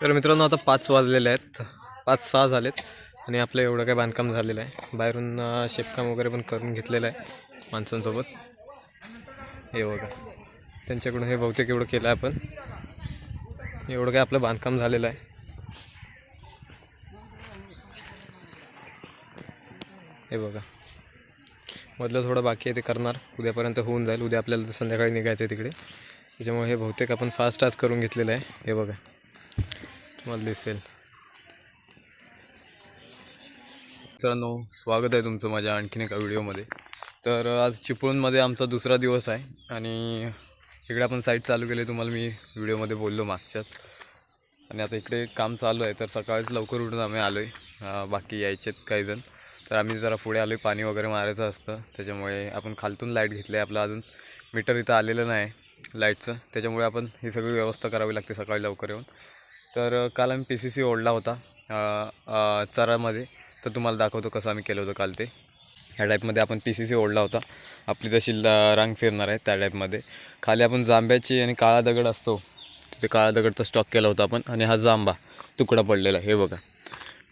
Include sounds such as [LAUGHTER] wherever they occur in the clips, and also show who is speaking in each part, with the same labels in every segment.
Speaker 1: तर मित्रांनो आता पाच वाजलेले आहेत. पाच सहा झालेत आणि आपलं एवढं काय बांधकाम झालेलं आहे. बाहेरून शेपकाम वगैरे पण करून घेतलेलं आहे माणसांसोबत. हे बघा त्यांच्याकडून हे बहुतेक एवढं केलं आहे आपण. एवढं काय आपलं बांधकाम झालेलं आहे. हे बघा मधलं थोडं बाकी आहे ते करणार. उद्यापर्यंत होऊन जाईल. उद्या आपल्याला संध्याकाळी निघायचं आहे तिकडे. त्याच्यामुळे हे बहुतेक आपण फास्ट आज करून घेतलेलं आहे. हे बघा. तुम्हाला दिसेल. मित्रांनो स्वागत आहे तुमचं माझ्या आणखीन एका व्हिडिओमध्ये. तर आज चिपळूणमध्ये आमचा दुसरा दिवस आहे आणि इकडे आपण साईट चालू केली तुम्हाला मी व्हिडिओमध्ये बोललो मागच्याच. आणि आता इकडे काम चालू आहे तर सकाळीच लवकर उठून आम्ही आलो आहे बाकी यायचेत काही जण तर आम्ही जरा पुढे आलो आहे पाणी वगैरे मारायचं असतं. त्याच्यामुळे आपण खालतून लाइट घेतली आहे आपलं अजून मीटर इथं आलेलं नाही लाईटचं. त्याच्यामुळे आपण ही सगळी व्यवस्था करावी लागते सकाळी लवकर येऊन. तर काल आम्ही पी सी सी ओढला होता चरामध्ये. तर तुम्हाला दाखवतो कसं आम्ही केलं होतं काल ते. ह्या टाईपमध्ये आपण पी सी सी ओढला होता. आपली जशी रांग फिरणार आहे त्या टाईपमध्ये. खाली आपण जांब्याची आणि काळा दगड असतो तिथे काळा दगडचा स्टॉक केला होता आपण आणि हा जांबा तुकडा पडलेला आहे. हे बघा.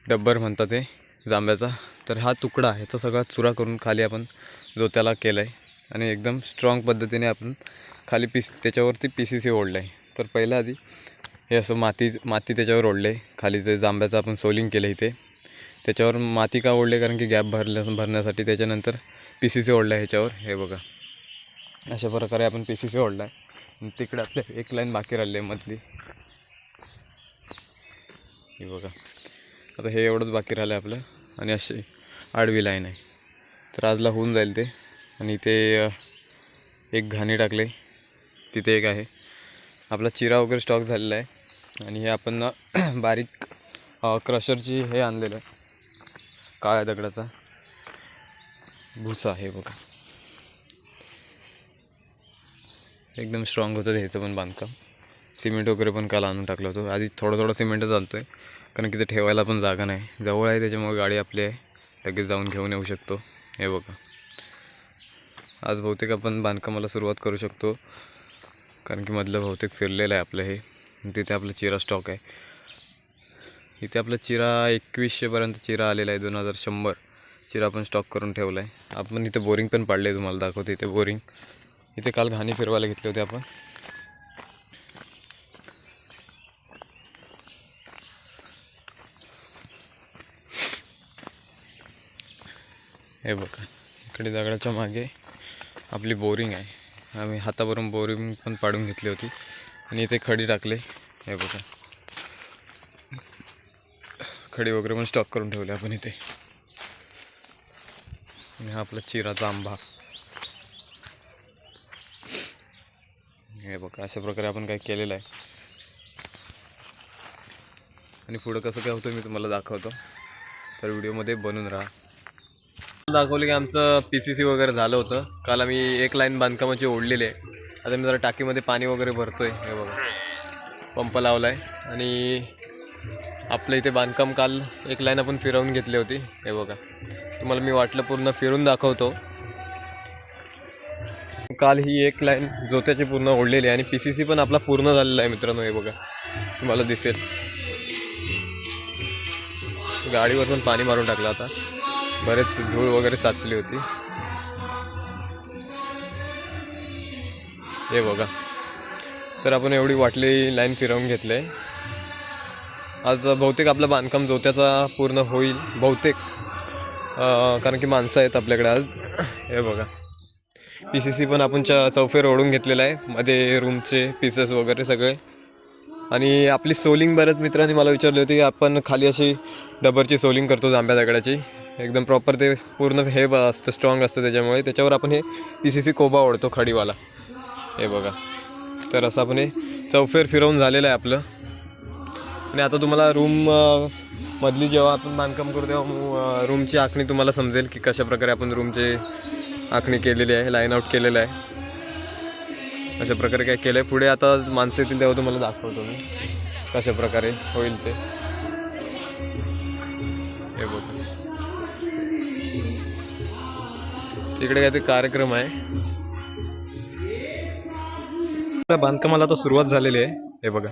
Speaker 1: डब्बर म्हणतात ते जांब्याचा. तर हा तुकडा ह्याचा सगळा चुरा करून खाली आपण जो त्याला केला आहे आणि एकदम स्ट्रॉंग पद्धतीने आपण खाली पीस त्याच्यावरती पी सी सी ओढलं आहे तर पहिल्या आधी हे असं माती माती त्याच्यावर ओढले. खाली जे जांब्याचं आपण सोलिंग केलं इथे त्याच्यावर माती का ओढले? कारण की गॅप भरल्या भरण्यासाठी त्याच्यानंतर पी सी सी ओढला आहे ह्याच्यावर. हे बघा. अशा प्रकारे आपण पी सी सी ओढला आहे. तिकडे आपल्या एक लाईन बाकी राहिली आहे मधली. हे बघा. आता हे एवढंच बाकी राहिलं आहे आपलं. आणि अशी आडवी लाईन आहे. तर आजला होऊन जाईल ते. आणि इथे एक घाणी टाकले. तिथे एक आहे. आपला चिरा वगैरे स्टॉक झालेला आहे. आणि हे आपण [CLEARS THROAT] बारीक क्रशरची हे आणलेलं आहे. काळ्या दगडाचा भुसा आहे बघा. एकदम स्ट्रॉंग होतं ह्याचं पण बांधकाम. सिमेंट वगैरे पण काल आणून टाकलं होतं. आधी थोडं थोडं सिमेंटच आणतो आहे कारण की ते ठेवायला पण जागा नाही. जवळ आहे त्याच्यामुळे गाडी आपली आहे. लगेच जाऊन घेऊन येऊ शकतो. हे बघा. आज बहुतेक आपण बांधकामाला सुरुवात करू शकतो कारण की मधलं बहुतेक फिरलेलं आहे आपलं हे. तिथे आपलं चिरा स्टॉक आहे. इथे आपलं चिरा एकवीसशेपर्यंत चिरा आलेला आहे दोन हजार शंभर. चिरा आपण स्टॉक करून ठेवला आहे आपण इथे बोरिंग पण पाडले तुम्हाला दाखवते इथे बोरिंग इथे काल घाणी फिरवायला घेतले होते आपण. हे बघा इकडे दगडाच्या मागे आपली बोरिंग आहे. आम्ही हातावरून बोरिंग पण पाडून घेतली होती. आणि इथे खडी टाकले. हे बघा. खडी वगैरे पण स्टॉक करून ठेवले आपण इथे. आणि हा आपला चिराचा आंबा. हे बघा अशा प्रकारे आपण काय केलेलं आहे. आणि पुढं कसं काय होतं मी तुम्हाला दाखवतो. तर व्हिडिओमध्ये बनून राहा. दाखवलं की आमचं पी सी सी वगैरे झालं होतं. काल आम्ही एक लाईन बांधकामाची ओढलेली आहे. आता मी जरा टाकीमध्ये पाणी वगैरे भरतोय हे बघा. पंप लावला आहे आणि आपलं इथे बांधकाम काल एक लाईन आपण फिरवून घेतली होती हे बघा. तुम्हाला मी वाटलं पूर्ण फिरून दाखवतो. काल ही एक लाईन जोत्याची पूर्ण ओढलेली आहे आणि पी सी सी पण आपला पूर्ण झालेला आहे मित्रांनो हे बघा. तुम्हाला दिसेल. गाडीवर पण पाणी मारून टाकलं आता. बरेच धूळ वगैरे साचली होती. हे बघा. तर आपण एवढी वाटली लाईन फिरवून घेतले आज बहुतेक आपलं बांधकाम जोत्याचा पूर्ण होईल बहुतेक. कारण की माणसं आहेत आपल्याकडे आज. हे बघा. पी सी सी पण आपण च चौफेर ओढून घेतलेला आहे. मध्ये रूमचे पीसेस वगैरे सगळे. आणि आपली सोलिंग बऱ्याच मित्रांनी मला विचारली होती की आपण खाली अशी डबरची सोलिंग करतो जांभ्या दगडाची. एकदम प्रॉपर ते पूर्ण हे असतं स्ट्रॉंग असतं त्याच्यामुळे. त्याच्यावर आपण हे पी सी सी कोबा ओढतो खडीवाला. हे बघा. तर असं आपण हे चौफेर फिरवून झालेलं आहे आपलं. आणि आता तुम्हाला रूम मधली जेव्हा आपण बांधकाम करू तेव्हा रूमची आखणी तुम्हाला समजेल की कशाप्रकारे आपण रूमचे आखणी केलेली आहे लाईन आउट केलेलं आहे. अशा प्रकारे काय केलं आहे पुढे आता माणसं येतील तेव्हा तुम्हाला दाखवतो मी कशा प्रकारे होईल ते. हे बघ. तिकडे काहीतरी कार्यक्रम आहे. आपल्या बांधकामाला आता सुरुवात झालेली आहे. हे बघा.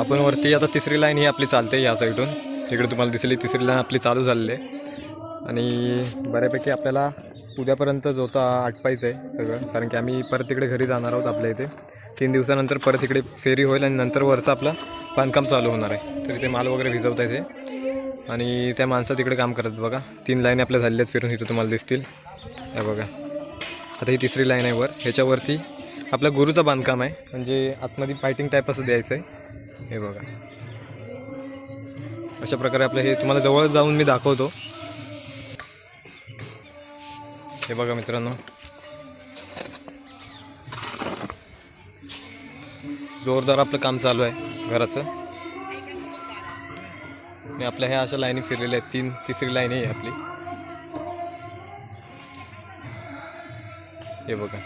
Speaker 1: आपण वरती आता तिसरी लाईन ही आपली चालते या साईडून तिकडे तुम्हाला दिसली तिसरी लाईन आपली चालू झालेली आहे. आणि बऱ्यापैकी आपल्याला उद्यापर्यंत जो होता आटपायचं आहे सगळं कारण की आम्ही परत तिकडे घरी जाणार आहोत आपल्या इथे. तीन दिवसानंतर परत इकडे फेरी होईल आणि नंतर वरचं आपलं बांधकाम चालू होणार आहे. तर इथे माल वगैरे भिजवता येते. आणि त्या माणसं तिकडे काम करत बघा. तीन लाईन आपल्या झालेल्या आहेत फिरून इथं तुम्हाला दिसतील. हे बघा. आता ही तिसरी लाईन आहे वर. ह्याच्यावरती आपल्या गुरुचं बांधकाम आहे. म्हणजे आतमध्ये फायटिंग टाईप असं द्यायचं आहे. हे बघा. अशा प्रकारे आपलं हे तुम्हाला जवळ जाऊन मी दाखवतो. हे बघा मित्रांनो. जोरदार आपलं काम चालू आहे घराचं. मी आपल्या ह्या अशा लाईनी फिरलेल्या आहेत. तीन तिसरी लाईन आहे आपली. हे बघा.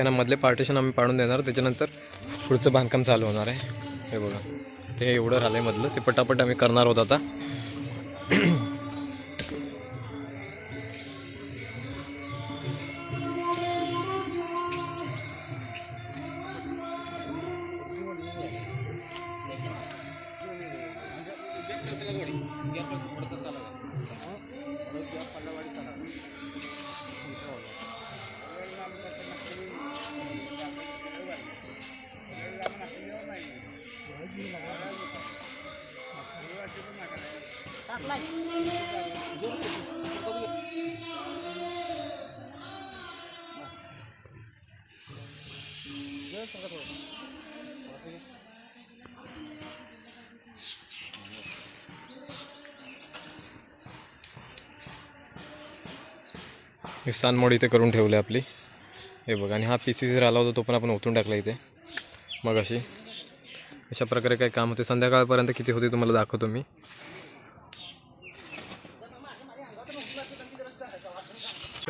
Speaker 1: त्यांना मधले पार्टिशन आम्ही पाडून देणार. त्याच्यानंतर पुढचं बांधकाम चालू होणार आहे. हे बघा. ते एवढं राहिलं आहे मधलं. ते पटापट आम्ही करणार आहोत आता. हे सानमोड इथे करून ठेवले आपली. हे बघा आणि हा पी सी जर आला होता तो पण आपण ओतून टाकला इथे. मग अशी अशा प्रकारे काय काम होते. संध्याकाळपर्यंत किती होते तुम्हाला दाखवतो मी.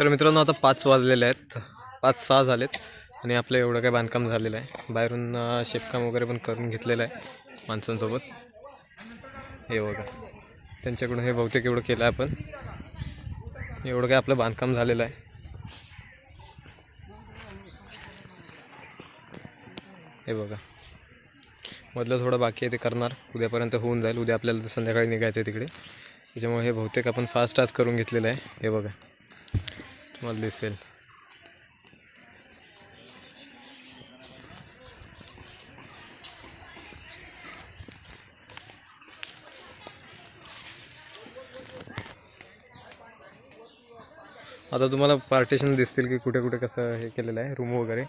Speaker 1: तर मित्रांनो आता पाच वाजलेले आहेत. पाच सहा झालेत. आणि आपलं एवढं काय बांधकाम झालेलं आहे. बाहेरून शेपकाम वगैरे पण करून घेतलेलं आहे माणसांसोबत. हे बघा. त्यांच्याकडून हे बहुतेक एवढं केलं आहे आपण. एवढं काय आपलं बांधकाम झालेलं आहे. हे बघा. मधलं थोडं बाकी आहे ते करणार. उद्यापर्यंत होऊन जाईल. उद्या आपल्याला संध्याकाळी निघायचं आहे तिकडे. त्याच्यामुळे हे बहुतेक आपण फास्ट आज करून घेतलेलं आहे. हे बघा. तुम्हाला दिसेल आता तुम्हाला पार्टेशन दिसतील की कुठे कुठे कसं हे केलेलं आहे रूम वगैरे.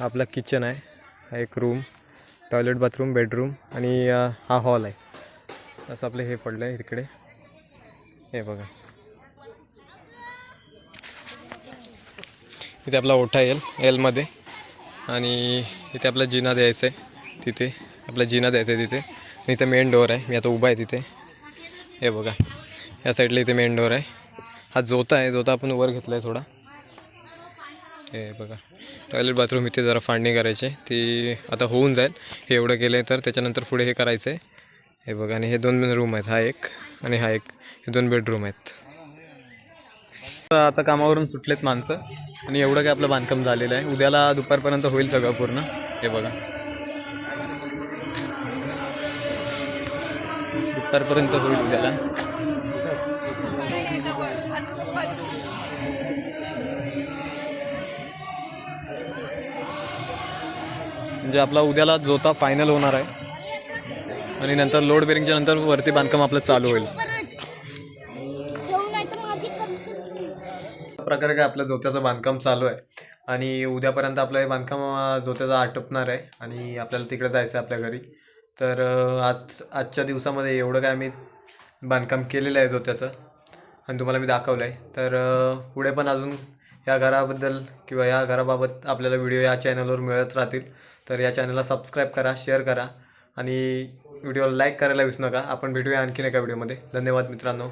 Speaker 1: आपला किचन आहे हा एक रूम टॉयलेट बाथरूम बेडरूम आणि हा हॉल आहे. असं आपलं हे पडलं आहे इकडे. हे बघा. इथे आपला ओठा येईल एलमध्ये. आणि इथे आपला जिना द्यायचा आहे तिथे. आपला जिना द्यायचा आहे तिथे. आणि इथे मेन डोअर आहे. मी आता उभा आहे तिथे. हे बघा. या साईडला इथे मेन डोअर आहे. हा जोता आहे. जोता आपण वर घेतला आहे थोडा. हे बघा. टॉयलेट बाथरूम इथे जरा फांडणी करायची आहे. ती आता होऊन जाईल. हे एवढं केलं आहे तर त्याच्यानंतर पुढे हे करायचं आहे हे बघा. आणि हे दोन रूम आहेत. हा एक आणि हा एक. हे दोन बेडरूम आहेत. आता कामावरून सुटलेत माणसं. आणि एवढं काय आपलं बांधकाम झालेलं आहे. उद्याला दुपारपर्यंत होईल सगळं पूर्ण. हे बघा. दुपारपर्यंत होईल उद्याला. म्हणजे आपला उद्याला जोता फायनल होणार आहे. आणि नंतर लोड बेरिंगच्या नंतर वरती बांधकाम आपलं चालू होईल. प्रकारे काय आपलं जोत्याचं बांधकाम चालू आहे. आणि उद्यापर्यंत आपलं हे बांधकाम जोत्याचं आटपणार आहे. आणि आपल्याला तिकडे जायचं आहे आपल्या घरी. तर आज आजच्या दिवसामध्ये एवढं काय आम्ही बांधकाम केलेलं आहे जोत्याचं. आणि तुम्हाला मी दाखवलं आहे. तर पुढे पण अजून या घराबद्दल किंवा या घराबाबत आपल्याला व्हिडिओ या चॅनलवर मिळत राहतील. तर या चॅनलला सबस्क्राईब करा शेअर करा. आणि व्हिडिओला लाईक करायला विसरू नका. आपण भेटूया आणखीन एका व्हिडिओमध्ये. धन्यवाद मित्रांनो.